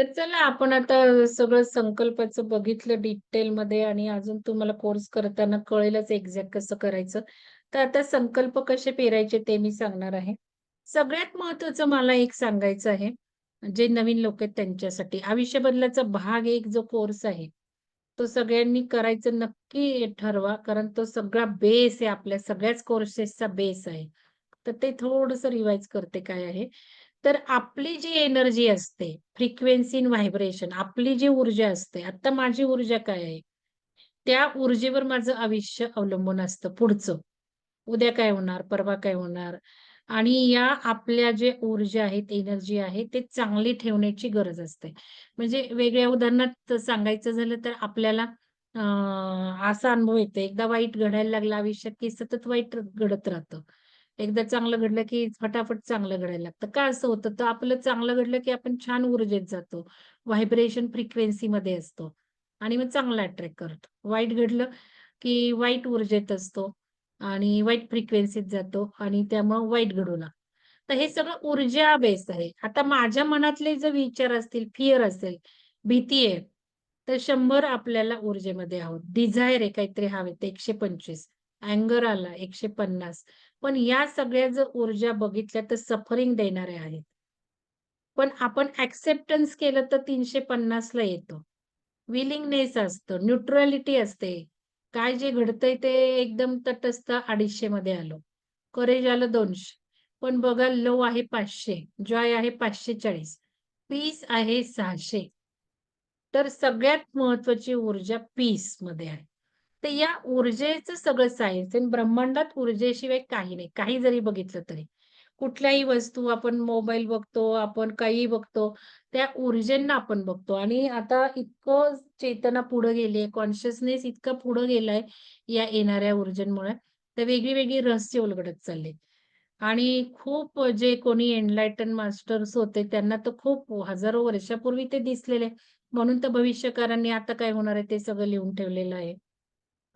तर चला आपण आता सगळं संकल्पाचं बघितलं डिटेलमध्ये आणि अजून तुम्हाला कोर्स करताना कळेलच एक्झॅक्ट कसं करायचं. तर आता संकल्प कसे पेरायचे ते मी सांगणार आहे. सगळ्यात महत्त्वाचं मला एक सांगायचं आहे, जे नवीन लोक आहेत त्यांच्यासाठी. आयुष्य बदलाचा भाग एक जो कोर्स आहे, तो सगळ्यांनी करायचं नक्की ठरवा. कारण तो सगळा बेस आहे आपल्या सगळ्याच कोर्सेसचा बेस आहे. तर ते थोडस रिवाइज करते काय आहे. तर आपली जी एनर्जी असते, फ्रिक्वेन्सी इन व्हायब्रेशन आपली जी ऊर्जा असते, आता माझी ऊर्जा काय आहे? त्या ऊर्जेवर माझं आयुष्य अवलंबून असतं पुढचं. उद्या काय होणार? परवा काय होणार? आणि या आपल्या जे ऊर्जा आहेत, एनर्जी आहे, ते चांगली ठेवण्याची गरज असते. म्हणजे वेगळ्या उदाहरणात सांगायचं झालं तर आपल्याला असा अनुभव येतो, एकदा वाईट घडायला लागलं आयुष्यात, की सतत वाईट घडत राहतं. एकदा चांगलं घडलं, की फटाफट चांगलं घडायला लागतं. का असं होतं? तर आपलं चांगलं घडलं, की आपण छान ऊर्जेत जातो. व्हायब्रेशन फ्रिक्वेन्सीमध्ये असतो आणि मग चांगला अट्रॅक्ट करतो. वाईट घडलं, की वाईट ऊर्जेत असतो आणि वाईट फ्रिक्वेन्सीत जातो आणि त्यामुळं वाईट घडू लागतं. तर हे सगळं ऊर्जा बेस आहे. आता माझ्या मनातले जर विचार असतील, फिअर असेल, भीती आहे, तर शंभर आपल्याला ऊर्जेमध्ये आहोत. डिझायर आहे काहीतरी हवे ते 125. अँगर आला 150. पण या सगळ्या जर ऊर्जा बघितल्या तर सफरिंग देणाऱ्या आहेत. पण आपण ऍक्सेप्टन्स केलं तर तीनशे पन्नासला येतो. विलिंगनेस असतं, न्यूट्रॅलिटी असते. काय जे घडतंय ते एकदम तटस्थ 250 मध्ये आलो. करेज आलं दोनशे पण बघा लो आहे पाचशे जॉय आहे 540, पीस आहे सहाशे तर सगळ्यात महत्वाची ऊर्जा पीसमध्ये आहे. तर या ऊर्जेचं सगळं सायन्स आणि ब्रह्मांडात ऊर्जेशिवाय काही नाही. काही जरी बघितलं तरी. कुठल्याही वस्तू आपण मोबाईल बघतो, आपण काही बघतो, त्या ऊर्जेंना आपण बघतो आणि आता इतकं चेतना पुढे गेली आहे, कॉन्शियसनेस इतका पुढे गेलाय या येणाऱ्या ऊर्जेमुळे, तर वेगळी-वेगळी रहस्य उलगडत चालले आणि खूप जे कोणी एनलायटन मास्टर्स होते, त्यांना तर खूप हजारो वर्षापूर्वी ते दिसलेले. म्हणून तर भविष्यकारांनी आता काय होणार आहे ते सगळं लिहून ठेवलेलं आहे.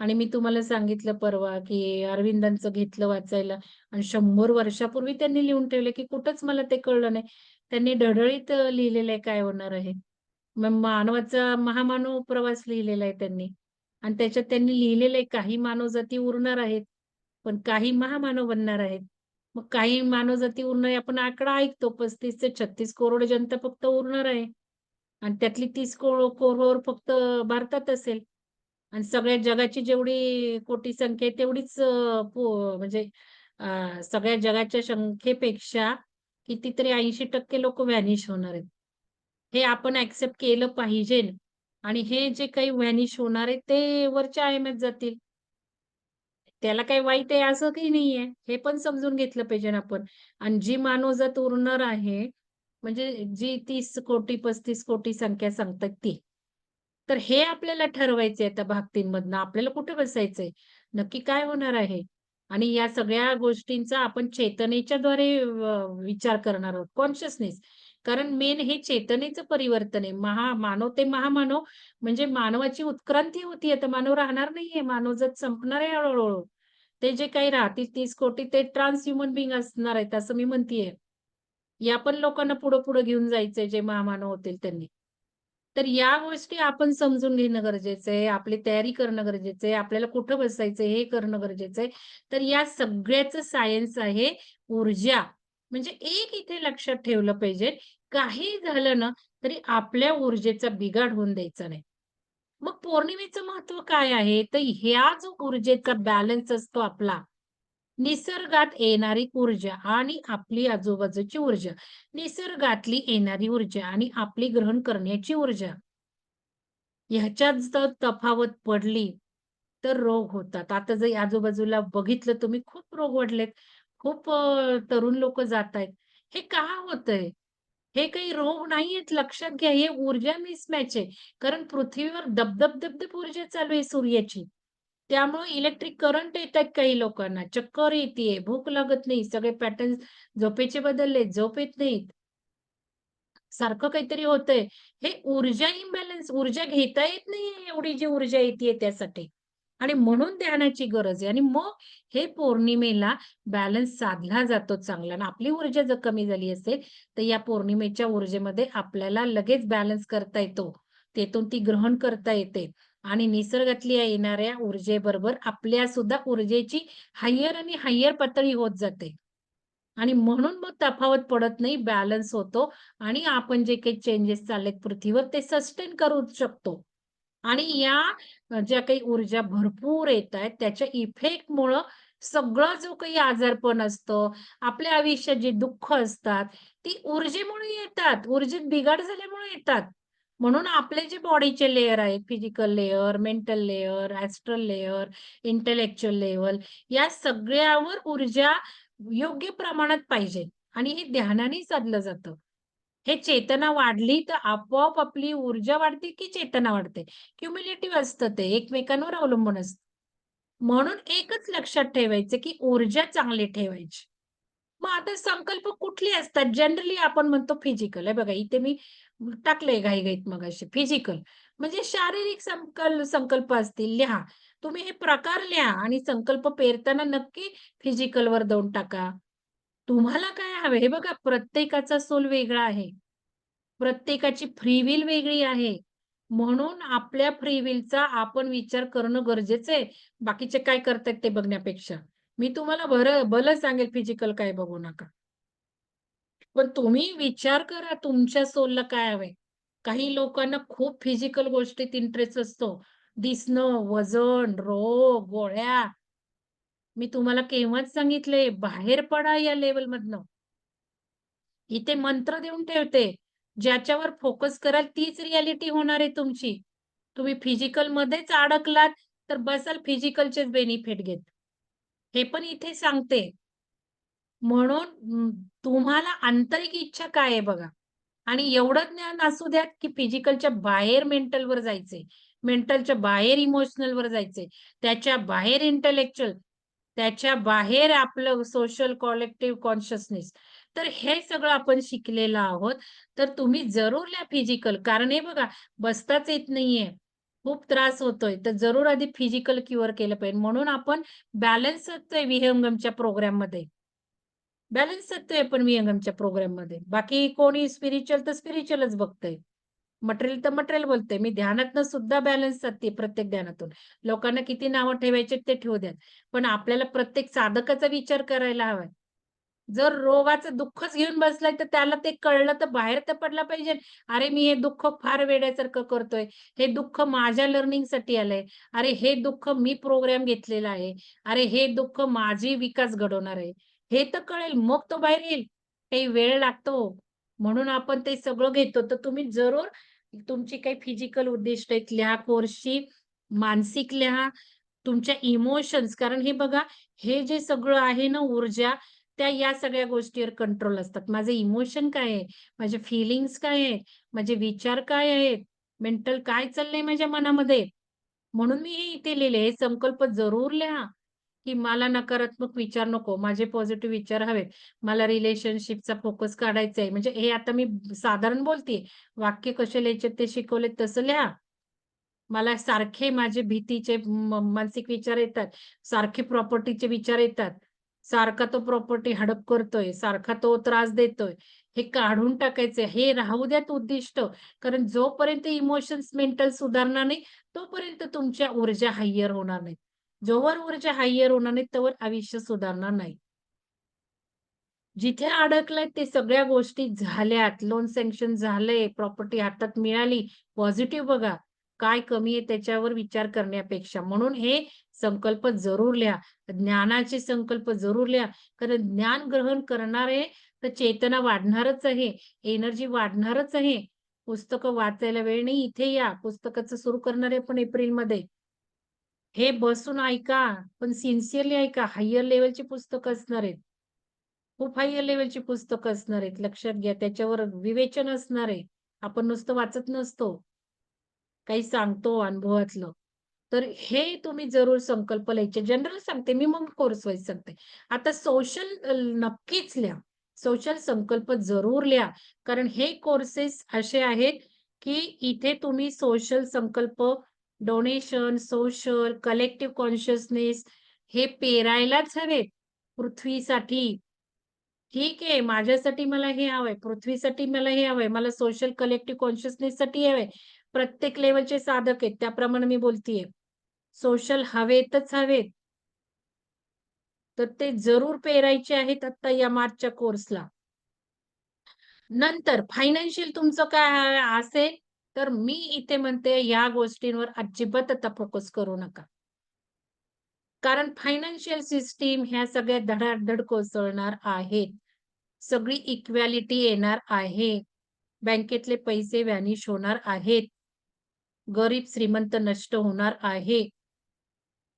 आणि मी तुम्हाला सांगितलं परवा, की अरविंदांचं घेतलं वाचायला आणि शंभर वर्षापूर्वी त्यांनी लिहून ठेवले, की कुठंच मला ते कळलं नाही. त्यांनी ढळळीत लिहिलेलं आहे काय होणार आहे. मग मानवाचा महामानव प्रवास लिहिलेला आहे त्यांनी आणि त्याच्यात त्यांनी लिहिलेलं आहे काही मानवजाती उरणार आहेत, पण काही महामानव बनणार आहेत. मग काही मानवजाती उरणार आपण आकडा ऐकतो 35 ते 36 करोड जनता फक्त उरणार आहे आणि त्यातली 30 करो करोड फक्त भारतात असेल. आणि सगळ्या जगाची जेवढी कोटी संख्या आहे तेवढीच म्हणजे सगळ्या जगाच्या संख्येपेक्षा कितीतरी ऐंशी टक्के लोक व्हॅनिश होणार आहेत. हे आपण ऍक्सेप्ट केलं पाहिजे आणि हे जे काही व्हॅनिश होणार आहे ते वरच्या आयमेत जातील. त्याला काही वाईट आहे असं काही नाहीये. हे पण समजून घेतलं पाहिजे आपण. आणि जी मानवजात उरणार आहे, म्हणजे जी तीस कोटी, 35 कोटी संख्या सांगतात ती. तर हे आपल्याला ठरवायचे आता भाग आपल्याला कुठे बसायचंय? नक्की काय होणार आहे? आणि या सगळ्या गोष्टींचा आपण चेतनेच्या द्वारे विचार करणार आहोत, कॉन्शियसनेस. कारण मेन हे चेतनेचं परिवर्तन आहे. महा मानव ते महामानव म्हणजे मानवाची उत्क्रांती होतीये. आता मानव राहणार नाहीये. मानव जर संपणार आहे हळूहळू ते जे काही राहतील तीस कोटी ते ट्रान्स ह्युमन बिंग असणार आहेत, असं मी म्हणतीये. या पण लोकांना पुढं पुढे घेऊन जायचंय जे महामानव होतील त्यांनी. तर या गोष्टी आपण समजून घेणं गरजेचं आहे. आपली तयारी करणं गरजेचं आहे. आपल्याला कुठं बसायचं हे करणं गरजेचं आहे. तर या सगळ्याचं सायन्स आहे ऊर्जा. म्हणजे एक इथे लक्षात ठेवलं पाहिजे, काही झालं ना, तरी आपल्या ऊर्जेचा बिघाड होऊन द्यायचा नाही. मग पौर्णिमेचं महत्त्व काय आहे? तर ह्या जो ऊर्जेचा बॅलन्स असतो आपला, निसर्गात येणारी ऊर्जा आणि आपली आजूबाजूची ऊर्जा. निसर्गातली येणारी ऊर्जा आणि आपली ग्रहण करण्याची ऊर्जा. ह्याच्यात जर तफावत पडली, तर रोग होतात. आता जर आजूबाजूला बघितलं तुम्ही खूप रोग वाढलेत. खूप तरुण तरुण जात जातायत. हे का होतंय? हे काही रोग नाहीयेत लक्षात घ्या. हे ऊर्जा मिसमॅच आहे. कारण पृथ्वीवर दपदप, दपदप ऊर्जा चालू आहे सूर्याची. त्यामुळे इलेक्ट्रिक करंट येतायत काही लोकांना, चक्कर येते भूक लागत नाही, सगळे पॅटर्न झोपेचे बदलले, झोप येत नाहीत. सारखं काहीतरी होतंय. हे ऊर्जा इम्बॅलन्स, ऊर्जा घेता येत नाहीये एवढी जी ऊर्जा येते त्यासाठी. आणि म्हणून ध्यानाची गरज आहे आणि मग हे पौर्णिमेला बॅलन्स साधला जातो चांगला आणि आपली ऊर्जा जर कमी झाली असेल तर या पौर्णिमेच्या ऊर्जेमध्ये आपल्याला लगेच बॅलन्स करता येतो तेथून ती ग्रहण करता येते आणि निसर्गातल्या येणाऱ्या ऊर्जेबरोबर आपल्या सुद्धा ऊर्जेची हायर आणि हायर पातळी होत जाते. आणि म्हणून मग तफावत पडत नाही बॅलन्स होतो आणि आपण जे काही चेंजेस चाललेत पृथ्वीवर ते सस्टेन करू शकतो. आणि या ज्या काही ऊर्जा भरपूर येत आहेत त्याच्या इफेक्टमुळं सगळं जो काही आजारपण असतं आपल्या आयुष्यात जे दुःख असतात ती ऊर्जेमुळे येतात. ऊर्जेत बिघाड झाल्यामुळे येतात. म्हणून आपले जे बॉडीचे लेयर आहेत physical layer mental layer astral layer intellectual level या सगळ्यावर ऊर्जा योग्य प्रमाणात पाहिजे आणि हे ध्यानाने साधलं जातं. हे चेतना वाढली तर आपोआप आपली ऊर्जा वाढते की चेतना वाढते? क्युम्युलेटिव्ह असतं ते एकमेकांवर अवलंबून असतं. म्हणून एकच लक्षात ठेवायचं की ऊर्जा चांगली ठेवायची. मग आता संकल्प कुठले असतात? जनरली आपण म्हणतो फिजिकल आहे बघा इथे मी टाकलंय घाईघाईत मग असे फिजिकल म्हणजे शारीरिक संकल्प संकल्प असतील लिहा. तुम्ही हे प्रकार लिहा आणि संकल्प पेरताना नक्की फिजिकल वर देऊन टाका. तुम्हाला काय हवे हे बघा प्रत्येकाचा सोल वेगळा आहे. प्रत्येकाची फ्री विल वेगळी आहे. म्हणून आपल्या फ्री विलचा आपण विचार करणं गरजेचं आहे. बाकीचे काय करतात ते बघण्यापेक्षा. मी तुम्हाला भर भलं सांगेल फिजिकल काय बघू नका. पण तुम्ही विचार करा तुमच्या सोलला काय हवे. काही लोकांना खूप फिजिकल गोष्टीत इंटरेस्ट असतो. दिसणं वजन रोग गोळ्या. मी तुम्हाला केव्हाच सांगितले बाहेर पडा या लेवल मधनं. इथे मंत्र देऊन ठेवते. ज्याच्यावर फोकस कराल तीच रियालिटी होणार आहे तुमची. तुम्ही फिजिकल मध्येच अडकलात तर बसाल फिजिकलचेच बेनिफिट घेत. हे पण इथे सांगते. म्हणून तुम्हाला आंतरिक इच्छा काय आहे बघा? आणि एवढं ज्ञान असू द्यात की फिजिकलच्या बाहेर मेंटलवर जायचे मेंटलच्या बाहेर इमोशनलवर जायचे त्याच्या बाहेर इंटेलेक्च्युअल त्याच्या बाहेर आपलं सोशल कॉलेक्टिव्ह कॉन्शियसनेस तर हे सगळं आपण शिकलेलं आहोत. तर तुम्ही जरूर लिहा फिजिकल कारण हे बघा बसताच येत नाहीये. खूप त्रास होतोय. तर जरूर आधी फिजिकल क्युअर केलं पाहिजे. म्हणून आपण बॅलन्स आहे विहंगमच्या प्रोग्राममध्ये. बॅलन्स आहे पण विहंगमच्या प्रोग्राममध्ये. बाकी कोणी स्पिरिच्युअल तर स्पिरिच्युअलच बघतय. मटेरियल तर मटेरियल बोलतोय. मी ध्यानातनं सुद्धा बॅलन्स साधते प्रत्येक ध्यानातून. लोकांना किती नावं ठेवायचे ते ठेवू द्यात. पण आपल्याला प्रत्येक साधकाचा विचार करायला हवाय. जर रोगाचं दुःखच घेऊन बसलाय तर त्याला ते कळलं तर बाहेर तर पडला पाहिजे. अरे मी हे दुःख फार वेड्यासारखं करतोय. हे दुःख माझ्या लर्निंगसाठी आलंय. अरे हे दुःख मी प्रोग्राम घेतलेला आहे. अरे हे दुःख माझी विकास घडवणार आहे. हे तर कळेल मग तो बाहेर येईल. काही वेळ लागतो. म्हणून आपण ते सगळं घेतो. तर तुम्ही जरूर तुमची काही फिजिकल उद्दिष्ट आहेत लिहा कोर्सची मानसिक लिहा तुमच्या इमोशन्स कारण हे बघा हे जे सगळं आहे ना ऊर्जा त्या या सगळ्या गोष्टीवर कंट्रोल असतात. माझे इमोशन काय आहे? माझे फिलिंग्स काय आहेत? माझे विचार काय आहेत? मेंटल काय चाललंय माझ्या मनामध्ये? म्हणून मी हे इथे लिहिले. हे संकल्प जरूर लिहा. की मला नकारात्मक विचार नको माझे पॉझिटिव्ह विचार हवेत. मला रिलेशनशिपचा फोकस काढायचा आहे म्हणजे हे आता मी साधारण बोलते वाक्य कसे लिहायचे ते शिकवले तसं लिहा. मला सारखे माझे भीतीचे मानसिक विचार येतात. सारखे प्रॉपर्टीचे विचार येतात. सारखा तो प्रॉपर्टी हडप करतोय. सारखा तो त्रास देतोय. हे काढून टाकायचे हे राहू द्यात उद्दिष्ट. कारण जोपर्यंत इमोशन्स मेंटल सुधारणार नाही तोपर्यंत तुमच्या ऊर्जा हायर होणार नाही जोवर ऊर्जा हायर होणार नाही तोवर आयुष्य सुधारणार नाही. जिथे अडकलंय ते सगळ्या गोष्टी झाल्यात. लोन सँक्शन झालंय प्रॉपर्टी हातात मिळाली पॉझिटिव्ह बघा. काय कमी आहे त्याच्यावर विचार करण्यापेक्षा. म्हणून हे संकल्प जरूर लिहा. ज्ञानाचे संकल्प जरूर लिहा. कारण ज्ञान ग्रहण करणार आहे तर चेतना वाढणारच आहे. एनर्जी वाढणारच आहे. पुस्तकं वाचायला वेळ नाही इथे या. पुस्तकाचं सुरू करणार आहे पण एप्रिलमध्ये. हे बसून ऐका पण सिन्सिअरली ऐका हायर लेवलची पुस्तकं असणार आहेत. खूप हायर लेवलची पुस्तकं असणार आहेत लक्षात घ्या. त्याच्यावर विवेचन असणार आहे. आपण नुसतं वाचत नसतो. काही सांगतो अनुभवातलं. तर हे तुम्ही जरूर संकल्प लिहायचे. जनरल सांगते मी मग कोर्स वाईज सांगते. आता सोशल नक्कीच लिहा. सोशल संकल्प जरूर लिहा. कारण हे कोर्सेस असे आहेत की इथे तुम्ही सोशल संकल्प डोनेशन, सोशल, कलेक्टिव्ह कॉन्शियसनेस हे पेरायलाच हवेत पृथ्वीसाठी. ठीक आहे, माझ्यासाठी मला हे हवंय, पृथ्वीसाठी मला हे हवंय, मला सोशल कलेक्टिव्ह कॉन्शियसनेस साठी हवंय. प्रत्येक लेवलचे साधक आहेत, त्याप्रमाणे मी बोलतीये. सोशल हवेतच हवेत. तर ते जरूर पेरायचे आहेत आता या मार्चच्या कोर्सला. नंतर फायनान्शियल तुमचं काय असेल, तर मी इथे म्हणते या गोष्टींवर अजिबात आता फोकस करू नका. कारण फायनान्शियल सिस्टीम ह्या सगळ्या धडाधड कोसळणार आहेत. सगळी इक्वॅलिटी येणार आहे. बँकेतले पैसे व्हॅनिश होणार आहेत. गरीब श्रीमंत नष्ट होणार आहे.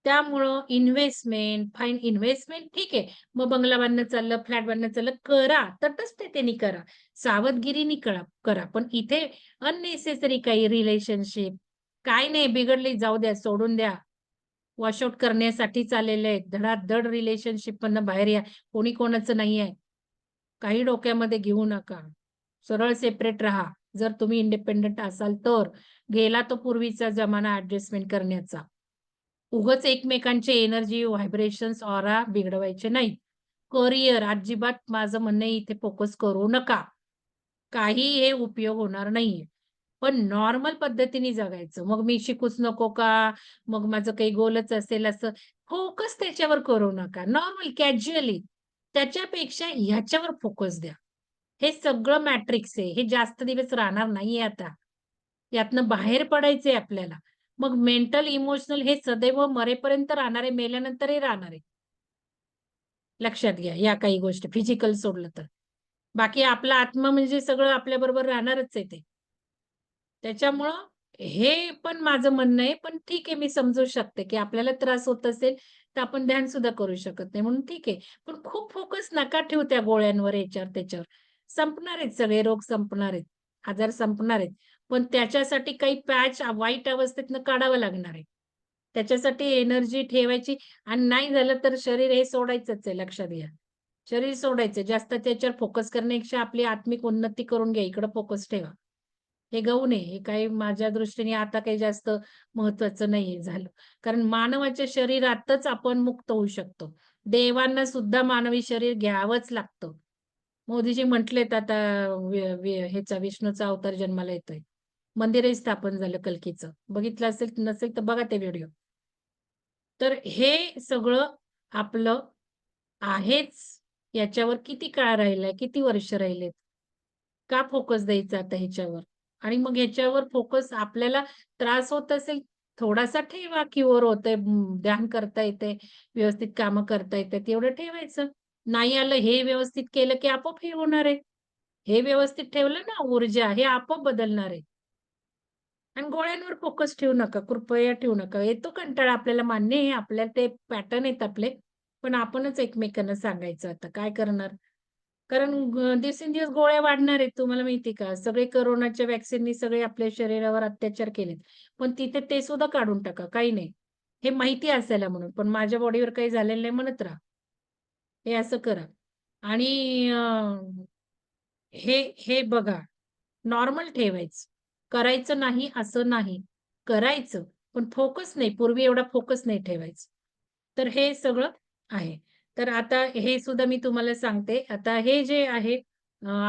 त्यामुळं इन्व्हेस्टमेंट, फाईन इन्व्हेस्टमेंट ठीक आहे. मग बंगला बांधणं चाललं, फ्लॅट बांधणं चाललं, करा. तटस्थतेने करा. सावधगिरीने करा करा. पण इथे अननेसेसरी काही रिलेशनशिप, काय नाही बिघडली जाऊ द्या, सोडून द्या. वॉश करण्यासाठी चाललेले आहेत. धडाधड रिलेशनशिप मधनं बाहेर या. कोणी कोणाचं नाही आहे. काही डोक्यामध्ये घेऊ नका. सरळ सेपरेट राहा. जर तुम्ही इंडिपेंडंट असाल तर. गेला तो पूर्वीचा जमाना ऍडजस्टमेंट करण्याचा. उगच एकमेकांचे एनर्जी, व्हायब्रेशन्स, ऑरा बिघडवायचे नाही करियर अजिबात माझं म्हणणं इथे फोकस करू नका. काही हे उपयोग होणार नाहीये. पण नॉर्मल पद्धतीने जगायचं. मग मी शिकूच नको का? मग माझं काही गोलच असेल असं. फोकस त्याच्यावर करू नका. नॉर्मल कॅज्युअली त्याच्यापेक्षा ह्याच्यावर फोकस द्या. हे सगळं मॅट्रिक्स आहे. हे जास्त दिवस राहणार नाहीये आता. यातनं बाहेर पडायचंय आपल्याला. मग मेंटल, इमोशनल हे सदैव मरेपर्यंत राहणार आहे, मेल्यानंतरही राहणार आहे. लक्षात घ्या या काही गोष्टी फिजिकल सोडलं तर. बाकी आपला आत्मा म्हणजे सगळं आपल्याबरोबर राहणारच आहे ते. त्याच्यामुळं हे पण माझं म्हणणं आहे, पण ठीक आहे मी समजू शकते, की आपल्याला त्रास होत असेल, तर आपण ध्यान सुद्धा करू शकत नाही म्हणून ठीक आहे. पण खूप फोकस नका ठेवू त्या गोळ्यांवर, याच्यावर, त्याच्यावर. संपणार आहेत सगळे रोग संपणार आहेत, आजार संपणार आहेत. पण त्याच्यासाठी काही पॅच वाईट अवस्थेतनं काढावं लागणार आहे. त्याच्यासाठी एनर्जी ठेवायची आणि नाही झालं तर शरीर हे सोडायचंच आहे लक्षात घ्या. शरीर सोडायचं जास्त त्याच्यावर फोकस करण्यापेक्षा आपली आत्मिक उन्नती करून घ्या, इकडं फोकस ठेवा. हे गहू नये हे काही माझ्या दृष्टीने आता काही जास्त महत्वाचं नाही झालं. कारण मानवाच्या शरीरातच आपण मुक्त होऊ शकतो. देवांना सुद्धा मानवी शरीर घ्यावंच लागतं. मोदीजी म्हटलेत आता ह्याचा विष्णूचा अवतार जन्माला येतोय. मंदिरही स्थापन झालं कलकीचं बघितलं असेल नसेल तर बघा ते व्हिडिओ. तर हे सगळं आपलं आहेच. याच्यावर किती काळ राहिलाय, किती वर्ष राहिलेत? का फोकस द्यायचा आता ह्याच्यावर? आणि मग ह्याच्यावर फोकस आपल्याला त्रास होत असेल, थोडासा ठेवा, क्युअर होतंय, ध्यान करता येते, व्यवस्थित कामं करता येतात, एवढं ठेवायचं. नाही आलं हे व्यवस्थित केलं की आपोआप हे होणार आहे. हे व्यवस्थित ठेवलं ना ऊर्जा, हे आपोआप बदलणार आहे. आणि गोळ्यांवर फोकस ठेवू नका, कृपया ठेवू नका. येतो कंटाळा आपल्याला मान्य आहे, आपल्याला ते पॅटर्न आहेत आपले, पण आपणच एकमेकांना सांगायचं आता काय करणार? कारण दिवसेंदिवस गोळ्या वाढणार आहेत तुम्हाला माहिती का? सगळे कोरोनाच्या वॅक्सिननी सगळे आपल्या शरीरावर अत्याचार केलेत. पण तिथे ते सुद्धा काढून टाका, काही नाही. हे माहिती असायला म्हणून, पण माझ्या बॉडीवर काही झालेलं नाही म्हणत राहा. हे असं करा. आणि हे हे बघा, नॉर्मल ठेवायचं. करायचं नाही असं नाही. करायचं, पण फोकस नाही. पूर्वी एवढा फोकस नाही ठेवायचं. तर हे सगळं आहे. तर आता हे सुद्धा मी तुम्हाला सांगते. आता हे जे आहे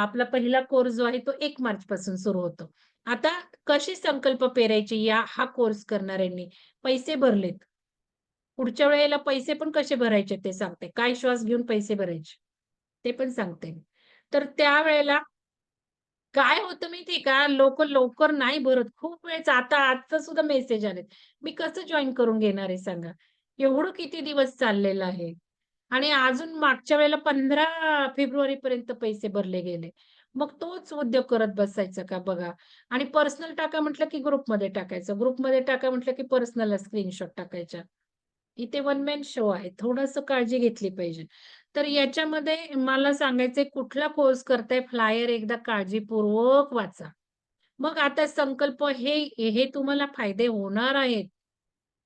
आपला पहिला कोर्स जो आहे तो एक मार्च पासून सुरू होतो. आता कशी संकल्प पेरायची या हा कोर्स करणाऱ्यांनी पैसे भरलेत. पुढच्या वेळेला पैसे पण कसे भरायचे ते सांगते. काय श्वास घेऊन पैसे भरायचे ते पण सांगते. तर त्यावेळेला काय होतं माहितीये का? लोक लवकर नाही भरत. खूप वेळेस आता आजचा सुद्धा मेसेज आलेत. मी कसं जॉईन करून घेणार आहे सांगा? एवढं किती दिवस चाललेलं आहे. आणि अजून मागच्या वेळेला पंधरा फेब्रुवारी पर्यंत पैसे भरले गेले. मग तोच उद्योग करत बसायचा का बघा. आणि पर्सनल टाका म्हटलं की ग्रुपमध्ये टाकायचं. ग्रुपमध्ये टाका म्हटलं की पर्सनलला स्क्रीनशॉट टाकायच्या. इथे वन मॅन शो आहे. थोडस काळजी घेतली पाहिजे. तर याच्यामध्ये मला सांगायचंय कुठला कोर्स करताय फ्लायर एकदा काळजीपूर्वक वाचा. मग आता संकल्प हे हे तुम्हाला फायदे होणार आहेत.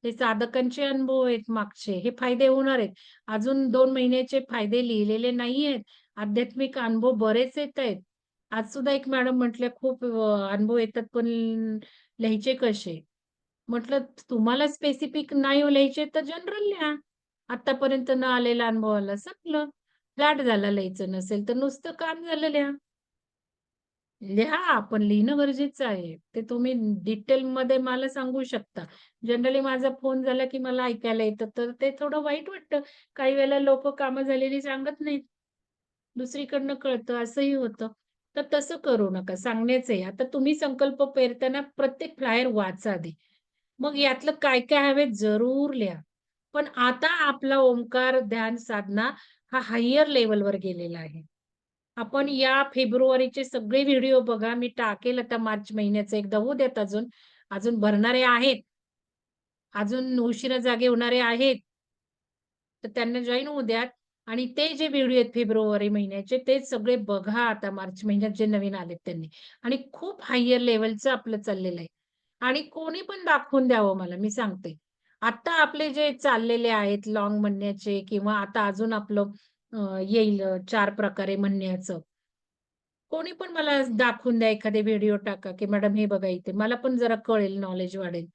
हे साधकांचे अनुभव आहेत मागचे. हे फायदे होणार आहेत. अजून दोन महिन्याचे फायदे लिहिलेले नाहीयेत. आध्यात्मिक अनुभव बरेच येत आहेत. आज सुद्धा एक मॅडम म्हटल्या खूप अनुभव येतात पण लिहायचे कसे? म्हटलं तुम्हाला स्पेसिफिक नाही हो लिहायचे तर जनरल लिहा. आतापर्यंत न आलेला अनुभवाला संपलं. फ्लॅट झाला लिहायचं नसेल तर नुसतं काम झालं लिहा. लिहा, आपण लिहिणं गरजेचं आहे. ते तुम्ही डिटेलमध्ये मला सांगू शकता. जनरली माझा फोन झाला की मला ऐकायला येतं, तर ते थोडं वाईट वाटतं. काही वेळेला लोक कामं झालेली सांगत नाहीत. दुसरीकडनं कळतं, असंही होतं. तर तसं करू नका, सांगण्याचं आहे. आता तुम्ही संकल्प पेरताना प्रत्येक फ्लायर वाचा आधी. मग यातलं काय-काय हवे जरूर लिहा. पण आता आपला ओंकार ध्यान साधना हा हायर लेवलवर गेलेला आहे. आपण या फेब्रुवारीचे सगळे व्हिडिओ बघा. मी टाकेल आता मार्च महिन्याचा एकदा होऊ द्यात अजून. अजून भरणारे आहेत. अजून उशिरा जागे होणारे आहेत. तर त्यांना जॉईन होऊ द्यात आणि ते जे व्हिडिओ आहेत फेब्रुवारी महिन्याचे ते सगळे बघा आता मार्च महिन्यात जे नवीन आलेत त्यांनी. आणि खूप हायर लेवलचं आपलं चाललेलं आहे. आणि कोणी पण दाखवून द्यावं मला, मी सांगते. आता आपले जे चाललेले आहेत लॉंग म्हणण्याचे किंवा आता अजून आपलं येईल चार प्रकारे म्हणण्याचं. कोणी पण मला दाखवून द्या एखादे व्हिडिओ टाका, की मॅडम हे बघा इथे. मला पण जरा कळेल, नॉलेज वाढेल.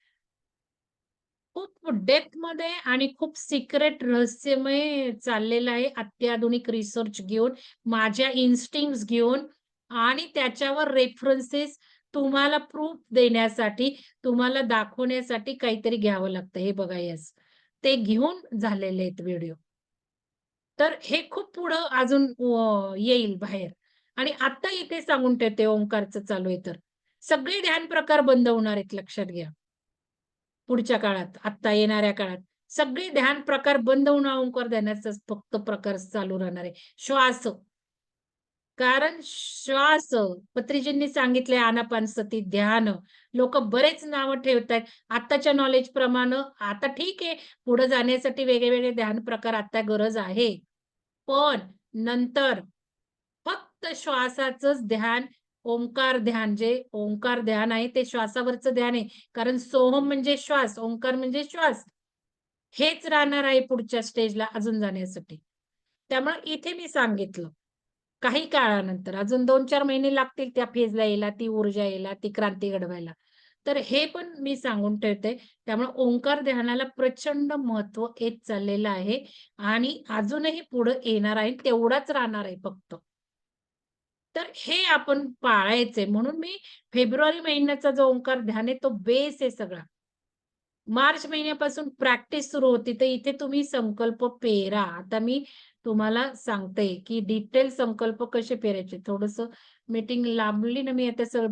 खूप डेप्थमध्ये आणि खूप सिक्रेट रहस्यमय चाललेलं आहे. अत्याधुनिक रिसर्च घेऊन, माझ्या इन्स्टिंग घेऊन आणि त्याच्यावर रेफरन्सेस तुम्हाला प्रूफ देण्यासाठी, तुम्हाला दाखवण्यासाठी काहीतरी घ्यावं लागतं. हे बघा यस ते घेऊन झालेले आहेत व्हिडिओ. तर हे खूप पुढं अजून येईल बाहेर आणि आता इथे सांगून ठेवते ओंकारचं चालू आहे तर. सगळे ध्यान प्रकार बंद होणार आहेत लक्षात घ्या. पुढच्या काळात, आत्ता येणाऱ्या काळात. सगळे ध्यान प्रकार बंद होऊन ओंकार ध्यानाचाच फक्त प्रकार चालू राहणार आहे. श्वास. कारण श्वास पत्रीजींनी सांगितलंय आनापानसती ध्यान. लोक बरेच नावं ठेवतायत. आत्ताच्या नॉलेज प्रमाणे आता ठीक आहे, पुढे जाण्यासाठी वेगळे-वेगळे ध्यान प्रकार आता गरज आहे. पण नंतर फक्त श्वासाच ध्यान, ओंकार ध्यान जे ओंकार ध्यान आहे ते श्वासावरचं ध्यान आहे. कारण सोहम म्हणजे श्वास, ओंकार म्हणजे श्वास. हेच राहणार आहे पुढच्या स्टेजला अजून जाण्यासाठी. त्यामुळे इथे मी सांगितलं. काही काळानंतर अजून 2-4 महिने लागतील त्या फेजला यायला, ती ऊर्जा यायला, ती क्रांती घडवायला. तर हे पण मी सांगून ठेवते. त्यामुळे ओंकार ध्यानाला प्रचंड महत्त्व येत चाललेलं आहे आणि अजूनही पुढे येणार आहे. तेवढाच राहणार आहे फक्त. तर हे आपण पाळायचंय म्हणून मी फेब्रुवारी महिन्याचा जो ओंकार ध्यान आहे तो बेस आहे सगळा. मार्च महिन्यापासून प्रॅक्टिस सुरू होती, तर इथे तुम्ही संकल्प पेरा. आता मी तुम्हाला सांगते, की डिटेल संकल्प कसे पेरायचे. थोडस मीटिंग लांबली ना, मी आता सगळं